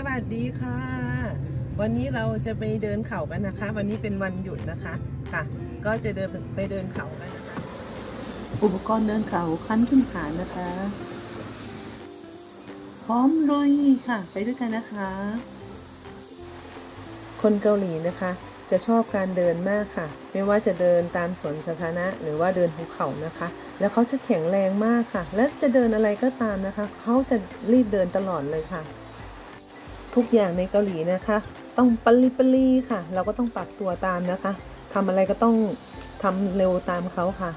สวัสดีค่ะ วันนี้เราจะไปเดินเขากันนะคะ วันนี้เป็นวันหยุดนะคะค่ะ ก็จะเดินไปเดินเขากันนะคะ อุปกรณ์เดินเขาขั้นขึ้นฐานนะคะ พร้อมลุยค่ะ ไปด้วยกันนะคะ คนเกาหลีนะคะ จะชอบการเดินมากค่ะ ไม่ว่าจะเดินตามสวนสาธารณะหรือว่าเดินภูเขานะคะ แล้วเขาจะแข็งแรงมากค่ะ และจะเดินอะไรก็ตามนะคะ เขาจะรีบเดินตลอดเลยค่ะ ทุกอย่างในเกาหลีนะคะ ต้องปลีปลีค่ะ เราก็ต้องปรับตัวตามนะคะทำอะไรก็ต้องทำเร็วตามเขาค่ะ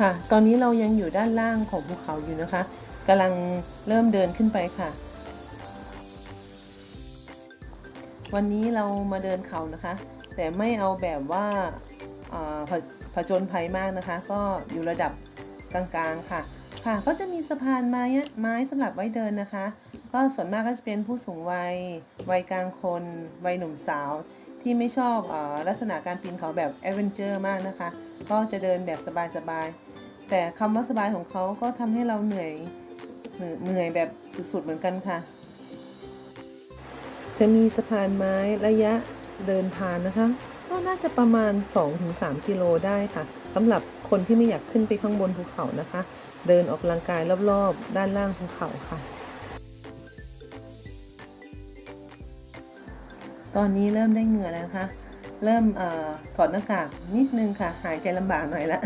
ค่ะ ตอนนี้เรายังอยู่ด้านล่างของภูเขาอยู่นะคะกำลังเริ่มเดินขึ้นไปค่ะ วันนี้เรามาเดินเขานะคะ แต่ไม่เอาแบบว่าผผจญภัยมากนะคะ ก็อยู่ระดับกลางๆค่ะ ค่ะ ก็จะมีสะพานไม้ไม้สำหรับไว้เดินนะคะ ก็ส่วนมากก็จะเป็นผู้สูงวัย วัยกลางคน วัยหนุ่มสาว ที่ไม่ชอบอลักษณะการปีนเขาแบบแอดเวนเจอร์มากนะคะ ก็จะเดินแบบสบายๆ แต่คำว่าสบายของเขาก็ทำให้เราเหนื่อยเหนื่อยเหนื่อยแบบสุดๆเหมือนกันค่ะ จะมีสะพานไม้ระยะเดินผ่านนะคะ ก็น่าจะประมาณ 2-3 กิโลได้ค่ะสำหรับคนที่ไม่อยากขึ้นไปข้างบนภูเขานะคะ เดินออกกำลังกายรอบๆ ด้านล่างภูเขาค่ะ ตอนนี้เริ่มได้เหงื่อแล้วนะคะเริ่มออถอดหน้ากากนิดนึงค่ะ หายใจลำบากหน่อยละ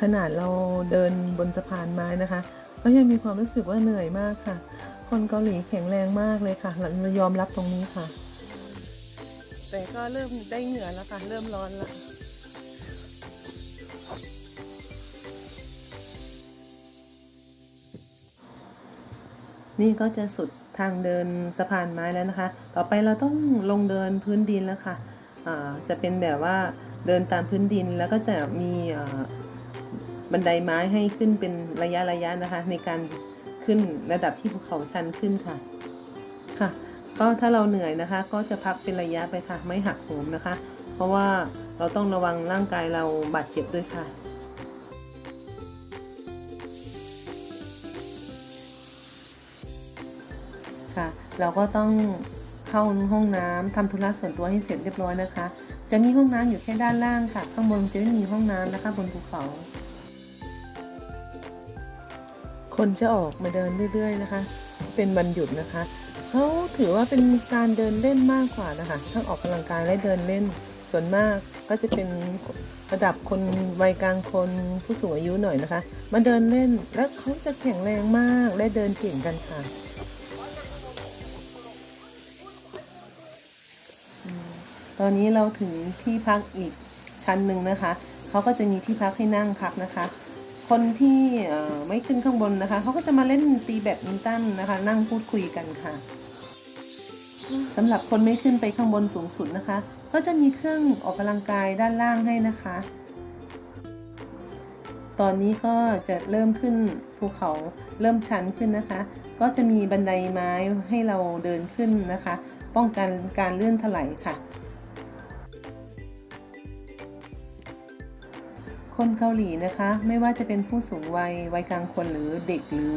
ขนาดเราเดินบนสะพานไม้นะคะ ก็ยังมีความรู้สึกว่าเหนื่อยมากค่ะ คนเกาหลีแข็งแรงมากเลยค่ะเรายอมรับตรงนี้ค่ะ แต่ก็เริ่มได้เหงื่อแล้วค่ะ เริ่มร้อนล้วนี่ก็จะสุด ทางเดินสะพานไม้แล้วนะคะ ต่อไปเราต้องลงเดินพื้นดินแล้วค่ะจะเป็นแบบว่าเดินตามพื้นดินแล้วก็จะมีบันไดไม้ให้ขึ้นเป็นระยะระยะนะคะ ในการขึ้นระดับที่ภูเขาชันขึ้นค่ะ ค่ะ ก็ถ้าเราเหนื่อยนะคะ ก็จะพักเป็นระยะไปค่ะ ไม่หักโหมนะคะ เพราะว่าเราต้องระวังร่างกายเราบาดเจ็บด้วยค่ะ ค่ะ เราก็ต้องเข้าห้องน้ำทำธุระส่วนตัวให้เสร็จเรียบร้อยนะคะ จะมีห้องน้ำอยู่แค่ด้านล่างค่ะ ข้างบนจะไม่มีห้องน้ำนะคะบนภูเขา คนจะออกมาเดินเรื่อย ๆ นะคะ เป็นวันหยุดนะคะเขาถือว่าเป็นการเดินเล่นมากกว่านะคะทั้งออกกำลังกายและเดินเล่น ส่วนมากก็จะเป็นระดับคนวัยกลางคนผู้สูงอายุหน่อยนะคะ มาเดินเล่น และเขาจะแข็งแรงมากและเดินเก่งกันค่ะ ตอนนี้เราถึงที่พักอีกชั้นหนึ่งนะคะเขาก็จะมีที่พักให้นั่งพักนะคะ คนที่ไม่ขึ้นข้างบนนะคะเขาก็จะมาเล่นตีแบดมินตันนะคะ นั่งพูดคุยกันค่ะสำหรับคนไม่ขึ้นไปข้างบนสูงสุดนะคะ ก็จะมีเครื่องออกกำลังกายด้านล่างให้นะคะ ตอนนี้ก็จะเริ่มขึ้นภูเขาเริ่มชันขึ้นนะคะ ก็จะมีบันไดไม้ให้เราเดินขึ้นนะคะ ป้องกันการเลื่อนถลายค่ะ คนเกาหลีนะคะ ไม่ว่าจะเป็นผู้สูงวัย วัยกลางคนหรือเด็กหรือ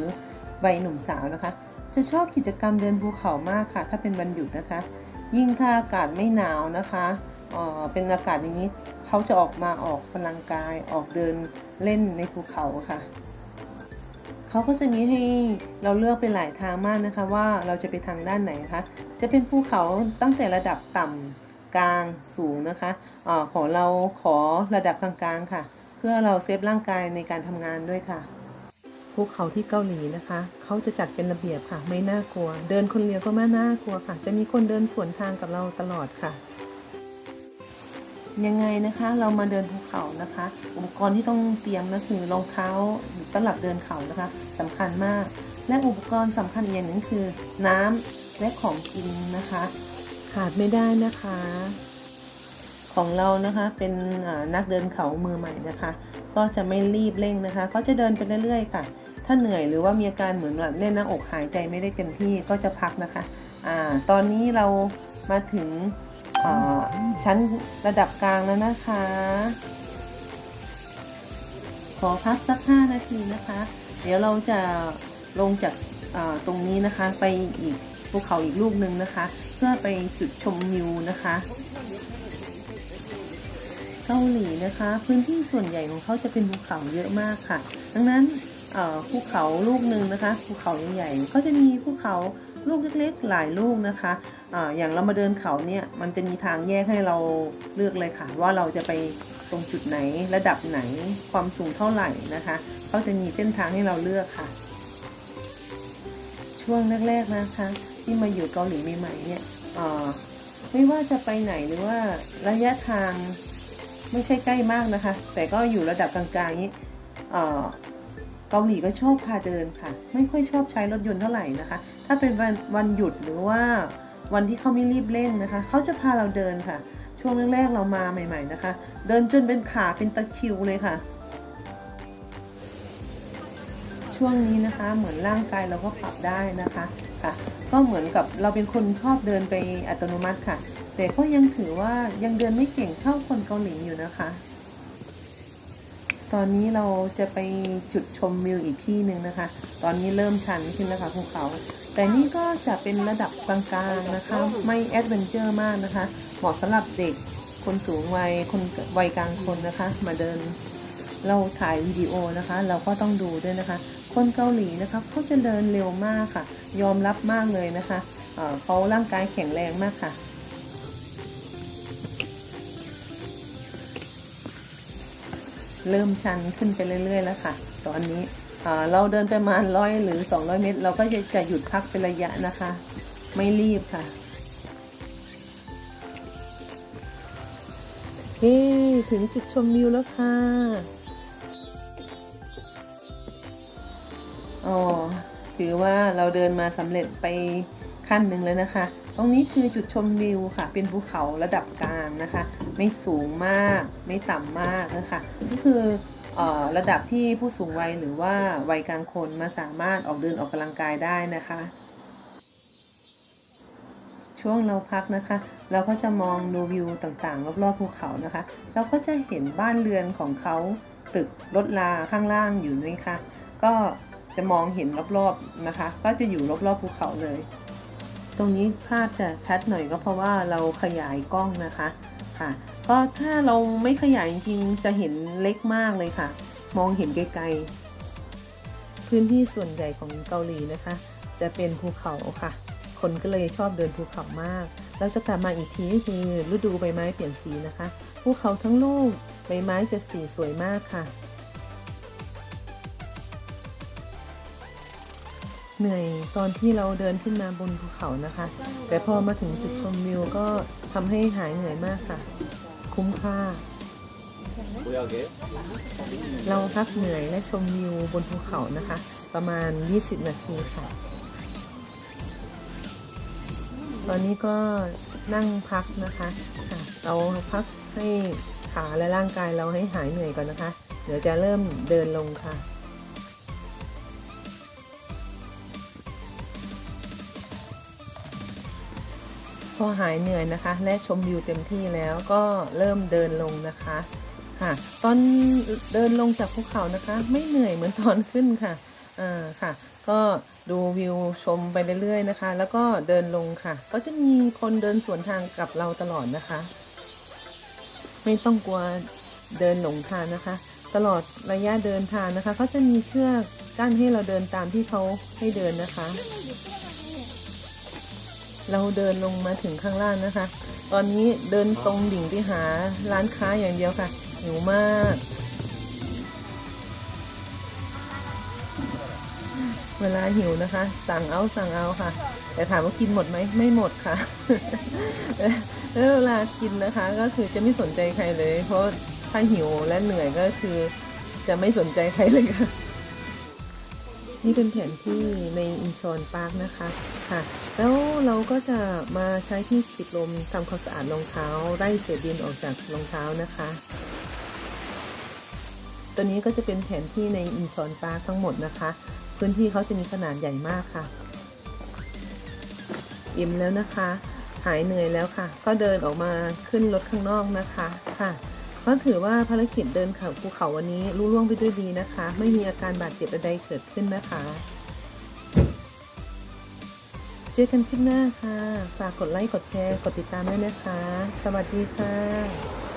วัยหนุ่มสาวนะคะ จะชอบกิจกรรมเดินภูเขามากค่ะ ถ้าเป็นวันหยุดนะคะ ยิ่งถ้าอากาศไม่หนาวนะคะเอ่อเป็นอากาศนี้เขาจะออกมาออกกำลังกายออกเดินเล่นในภูเขาค่ะเขาก็จะมีให้เราเลือกเป็นหลายทางมากนะคะว่าเราจะไปทางด้านไหนคะจะเป็นภูเขาตั้งแต่ระดับต่ำกลางสูงนะคะอาของเราขอระดับกลางๆค่ะ พื่อเราเซฟร่างกายในการทำงานด้วยค่ะ ภูเขาที่เกาหลีนะคะ เขาจะจัดเป็นระเบียบค่ะ ไม่น่ากลัว เดินคนเดียวก็ไม่น่ากลัวค่ะ จะมีคนเดินสวนทางกับเราตลอดค่ะ ยังไงนะคะ เรามาเดินภูเขานะคะ อุปกรณ์ที่ต้องเตรียมก็คือรองเท้าสำหรับเดินเขานะคะสำคัญมาก และอุปกรณ์สำคัญอีกอย่างหนึ่งคือ น้ำและของกินนะคะ ขาดไม่ได้นะคะ ของเรานะคะเป็นนักเดินเขามือใหม่นะคะ ก็จะไม่รีบเร่งนะคะ ก็จะเดินไปเรื่อยๆค่ะ ถ้าเหนื่อยหรือว่ามีอาการเหมือนแบบแน่นหน้าอกหายใจไม่ได้เต็มที่ก็จะพักนะคะอ่าตอนนี้เรามาถึงชั้นระดับกลางแล้วนะคะ ขอพักสัก 5 นาทีนะคะ เดี๋ยวเราจะลงจากตรงนี้นะคะ ไปอีกภูเขาอีกลูกหนึ่งนะคะ เพื่อไปจุดชมวิวนะคะ เกาหลีนะคะ พื้นที่ส่วนใหญ่ของเขาจะเป็นภูเขาเยอะมากค่ะ ดังนั้นภูเขาลูกหนึ่งนะคะภูเขาใหญ่ๆก็จะมีภูเขาลูกเล็กๆหลายลูกนะคะออย่างเรามาเดินเขาเนี่ยมันจะมีทางแยกให้เราเลือกเลยค่ะ ว่าเราจะไปตรงจุดไหนระดับไหนความสูงเท่าไหร่นะคะเขาจะมีเส้นทางให้เราเลือกค่ะ ช่วงแรกๆนะคะ ที่มาอยู่เกาหลีใหม่ๆเนี่ยไม่ว่าจะไปไหนหรือว่าระยะทาง ไม่ใช่ใกล้มากนะคะ แต่ก็อยู่ระดับกลางๆนี้เกาหลีก็ชอบพาเดินค่ะ ไม่ค่อยชอบใช้รถยนต์เท่าไหร่นะคะ ถ้าเป็นวันวันหยุดหรือว่าวันที่เขาไม่รีบเร่งนะคะ เขาจะพาเราเดินค่ะ ช่วงแรกๆเรามาใหม่ ๆนะคะ เดินจนเป็นขาเป็นตะคิวเลยค่ะ ช่วงนี้นะคะเหมือนร่างกายเราก็ปรับได้นะคะค่ะ ก็เหมือนกับเราเป็นคนชอบเดินไปอัตโนมัติค่ะ แต่ก็ยังถือว่ายังเดินไม่เก่งเท่าคนเกาหลีอยู่นะคะ ตอนนี้เราจะไปจุดชมวิวอีกที่หนึ่งนะคะ ตอนนี้เริ่มชันขึ้นแล้วค่ะภูเขา แต่นี่ก็จะเป็นระดับกลางๆนะคะ ไม่แอดเวนเจอร์มากนะคะ เหมาะสำหรับเด็กคนสูงวัยคนวัยกลางคนนะคะ มาเดินเราถ่ายวิดีโอนะคะ เราก็ต้องดูด้วยนะคะ คนเกาหลีนะคะเขาจะเดินเร็วมากค่ะ ยอมรับมากเลยนะคะเเขาร่างกายแข็งแรงมากค่ะ เริ่มชันขึ้นไปเรื่อยๆแล้วค่ะ ตอนนี้เราเดินประมาณร้อยหรือ 200 เมตร เราก็จะจะหยุดพักเป็นระยะนะคะ ไม่รีบค่ะเฮ้ถึงจุดชมวิวแล้วค่ะอ๋อถือว่าเราเดินมาสำเร็จไปขั้นหนึ่งแล้วนะคะ ตรงนี้คือจุดชมวิวค่ะ เป็นภูเขาระดับกลางนะคะ ไม่สูงมาก ไม่ต่ำมากนะคะนี่คืออระดับที่ผู้สูงวัยหรือว่าวัยกลางคนมาสามารถออกเดินออกกำลังกายได้นะคะ ช่วงเราพักนะคะ เราก็จะมองดูวิวต่างๆ รอบๆภูเขานะคะ เราก็จะเห็นบ้านเรือนของเขาตึกรถลาข้างล่างอยู่นะคะก็จะมองเห็นรอบๆนะคะ ก็จะอยู่รอบๆภูเขาเลย ตรงนี้ภาพจะชัดหน่อยก็เพราะว่าเราขยายกล้องนะคะค่ะ ก็ถ้าเราไม่ขยายจริงจะเห็นเล็กมากเลยค่ะ มองเห็นไกลๆ พื้นที่ส่วนใหญ่ของเกาหลีนะคะ จะเป็นภูเขาค่ะ คนก็เลยชอบเดินภูเขามากเราจะกลับมาอีกทีก็คือฤดูใบไม้เปลี่ยนสีนะคะภูเขาทั้งลูกใบไม้จะสีสวยมากค่ะ เหนื่อยตอนที่เราเดินขึ้นมาบนภูเขานะคะ แต่พอมาถึงจุดชมวิวก็ทำให้หายเหนื่อยมากค่ะ คุ้มค่า เราพักเหนื่อยและชมวิวบนภูเขานะคะ ประมาณ 20 นาทีค่ะ ตอนนี้ก็นั่งพักนะคะเราพักให้ขาและร่างกายเราให้หายเหนื่อยก่อนนะคะ เดี๋ยวจะเริ่มเดินลงค่ะ อหายเหนื่อยนะคะ และชมวิวเต็มที่แล้วก็เริ่มเดินลงนะคะค่ะ ตอนเดินลงจากภูเขานะคะ ไม่เหนื่อยเหมือนตอนขึ้นค่ะอ่าค่ะ ก็ดูวิวชมไปเรื่อยๆนะคะ แล้วก็เดินลงค่ะ ก็จะมีคนเดินสวนทางกับเราตลอดนะคะ ไม่ต้องกลัวเดินหลงทางนะคะ ตลอดระยะเดินทางนะคะเขาจะมีเชือกกั้นให้เราเดินตามที่เขาให้เดินนะคะ เราเดินลงมาถึงข้างล่างนะคะ ตอนนี้เดินตรงดิ่งไปหาร้านค้าอย่างเดียวค่ะหิวมาก เวลาหิวนะคะ สั่งเอาสั่งเอาค่ะ แต่ถามว่ากินหมดไหมไม่หมดค่ะแล้วเวลากินนะคะ ก็คือจะไม่สนใจใครเลย เพราะถ้าหิวและเหนื่อยก็คือ จะไม่สนใจใครเลยค่ะ นี่เป็นแผนที่ในอินชอนพาร์คนะคะค่ะ แล้วเราก็จะมาใช้ที่ฉีดลมทำความสะอาดรองเท้าไล่เศษดินออกจากรองเท้านะคะ ตัวนี้ก็จะเป็นแผนที่ในอินชอนพาร์คทั้งหมดนะคะ พื้นที่เขาจะมีขนาดใหญ่มากค่ะอิ่มแล้วนะคะ หายเหนื่อยแล้วค่ะ ก็เดินออกมาขึ้นรถข้างนอกนะคะค่ะ ก็ถือว่าภารกิจเดินเขาภูเขาวันนี้ลุล่วงไปด้วยดีนะคะ ไม่มีอาการบาดเจ็บใดๆเกิดขึ้นนะคะ เจอกันคลิปหน้าค่ะ ฝากกดไลค์ กดแชร์ กดติดตามด้วยนะคะ สวัสดีค่ะ